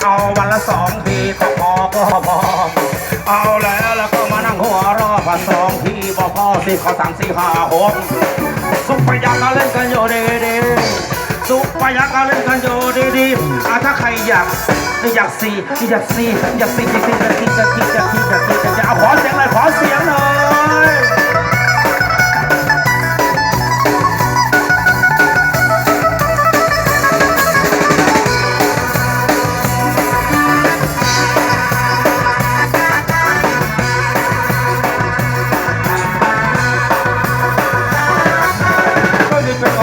เอาวันละสองทีก็พอก็พอเอาแล้วแล้วก็มานั่งหัวรอบสองทีพอพอสี่ขอสามสี่ห้าหกสุปยักษ์เล่นกันอยู่ดีดีสุปยักษ์เล่นกันอยู่ดีดีถ้าใครอยากอยากสี่อยากสี่อยากสี่อยากสี่อยากสี่อยากสี่อยากสี่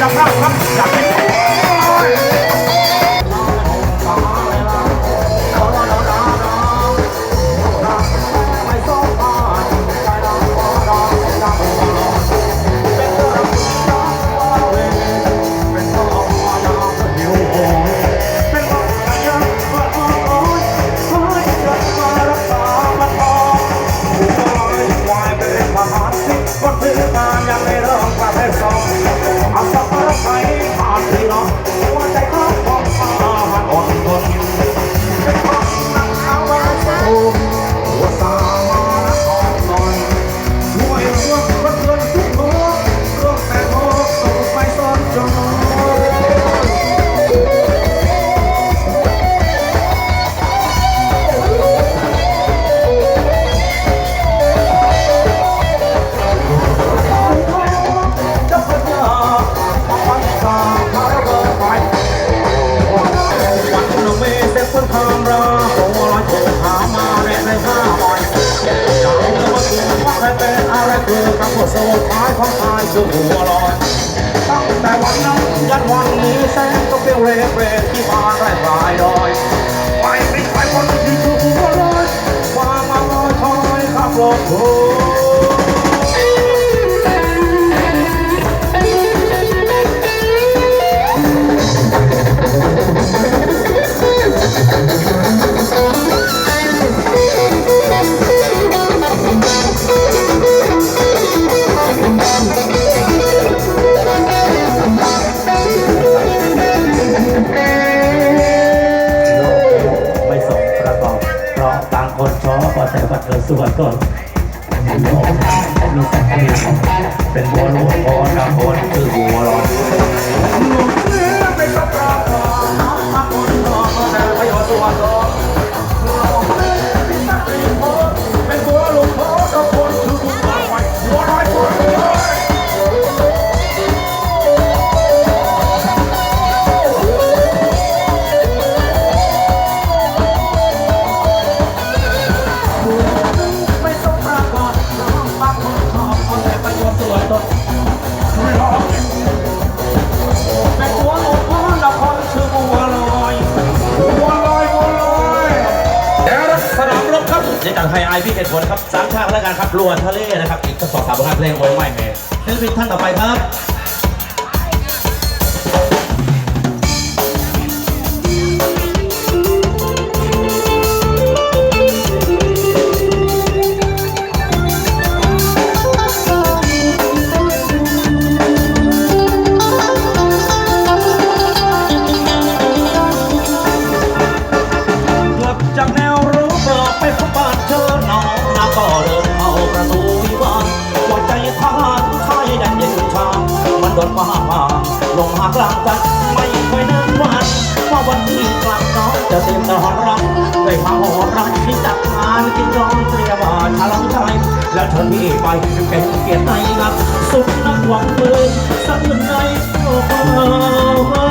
จับภาพครับจับเป็นายสู่หัวลอยตั้งแต่วันนั้นยันวันนี้แสงก็เปลวเรเปรที่มาไร้ลายดอยไปไม่ไปวันที่สู่หัวลอยความมาลอยคอยข้ามโลก ตัวก่อนมีกเดี ไทยไอพี่เอกผลครับสามชาติแล้วกันครับรวนทะเลนะครับ อีกสักสองสามรอบเพลงโอ้ยไม่แม่ศิลปินท่านต่อไปครับ ลงหากลางกันไม่ค่อยนึกวันว่าวันนี้กลับน้องจะเตรียมนอนรับไปพาหอรักที่จัดงานกินร้องเตรียมว่าฉลองใจและเธอพี่ไปเป็นเกียรติในงับสุดนักหวังปืนสะอื้นในโลก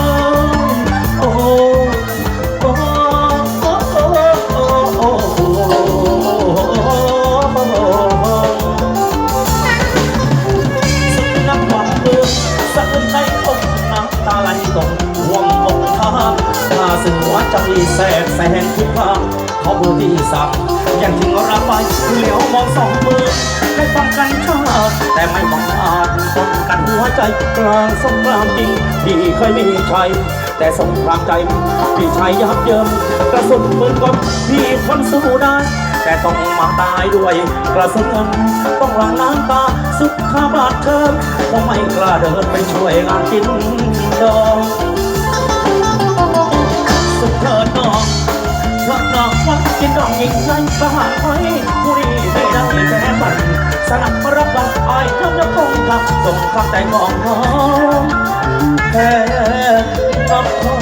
แต่ไม่บังอาจป้องกันหัวใจกลางสงครามจริงพี่เคยมีชัยแต่สงครามใจพี่ชายยับเยิมกระสุนปืนกบพี่ทนสู้ได้ แต่ต้องมาตายด้วยกระสุนเงินต้องหลังน้ำตาสุขาบาดเทิมเพราะไม่กล้าเดินไปช่วยงานกินดอง ยกส่งคำแต่งองน้องแค่รักขอ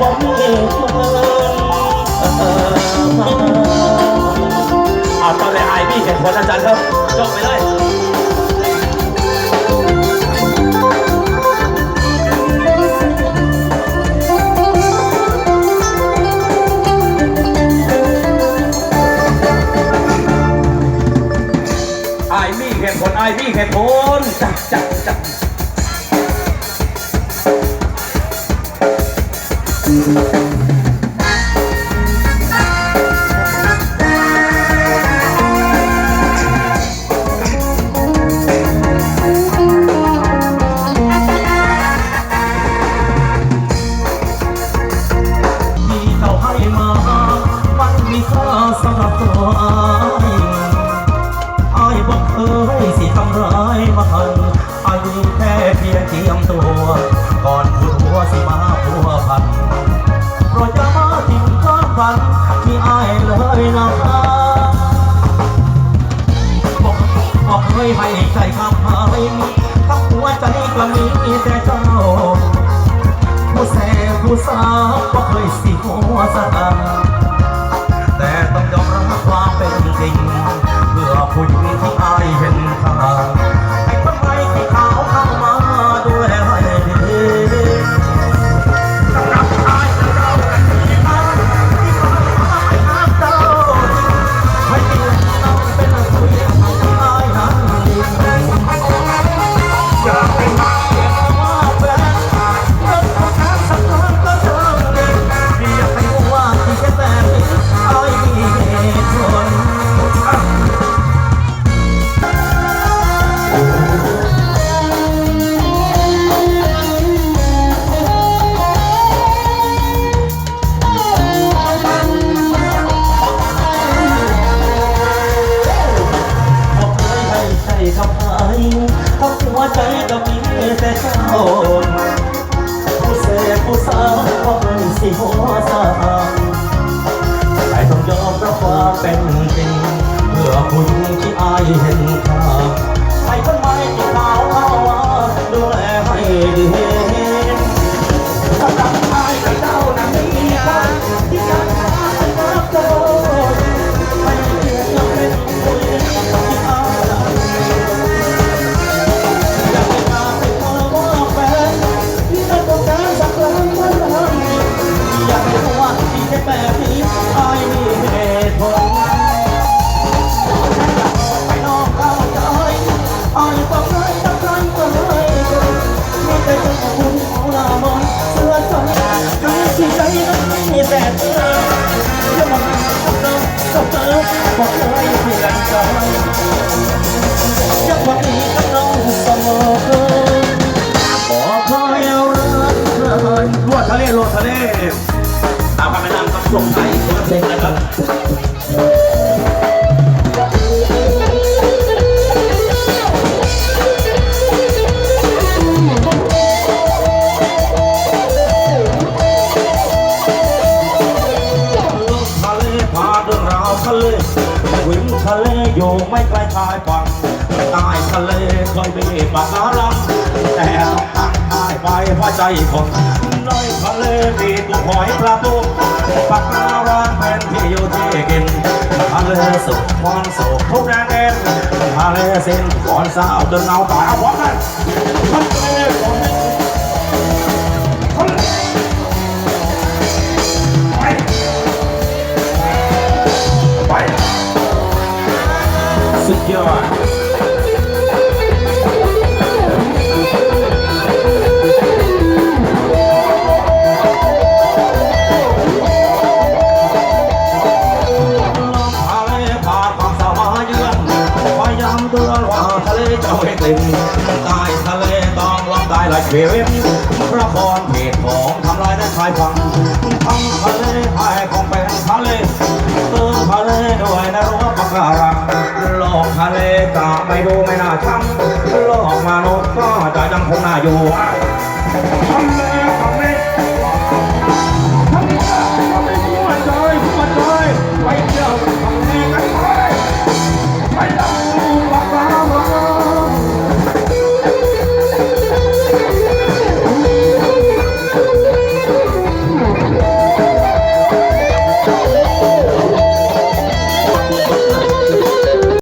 บอกมีเองเอาตอนเลยไอพี่เห็นผลอาจารย์ครับจบไปเลย ตุผลจักจักจักที่เขาให้มา มันมีค่าสำหรับตัวายเลยนะบอกบอกเคยให้ใจคำให้ทั้งหัวใจก็มีแต่เจ้าผู้แสบผู้สาวก็เคยสิหัวสะ ก็เคยสิหัวสา ทะเลพาเรื่องราทะเลวิมทะเลอยู่ไม่ไกลชายฝั่งใต้ทะเลเคยมีปาการังแต่ต้องตั้งตายไปเพราะใจคน ในทะเลมีตัวหอยปลาตุ้มปลาการังเป็นที่อยู่ที่กินทะเลสุขวันสุขทุกแดนเด่นทะเลสิ้นก่อนเศร้าจนเงาตายเอาพร้อมกันทะเลฝนทะเลไปไปสุดยอด เลจะไม่กลิ่นใต้ทะเลต้องลำได้หลายชีวิตพระพรเพจของทำลายในชายฝั่งทั้งทะเลหายของเป็นทะเลเติมทะเลด้วยนรั้วปะการังหลอกทะเลจะไม่ดูไม่น่าช้ำหลอกมนุษย์ก็จะยังคงน่าอยู่ทะเล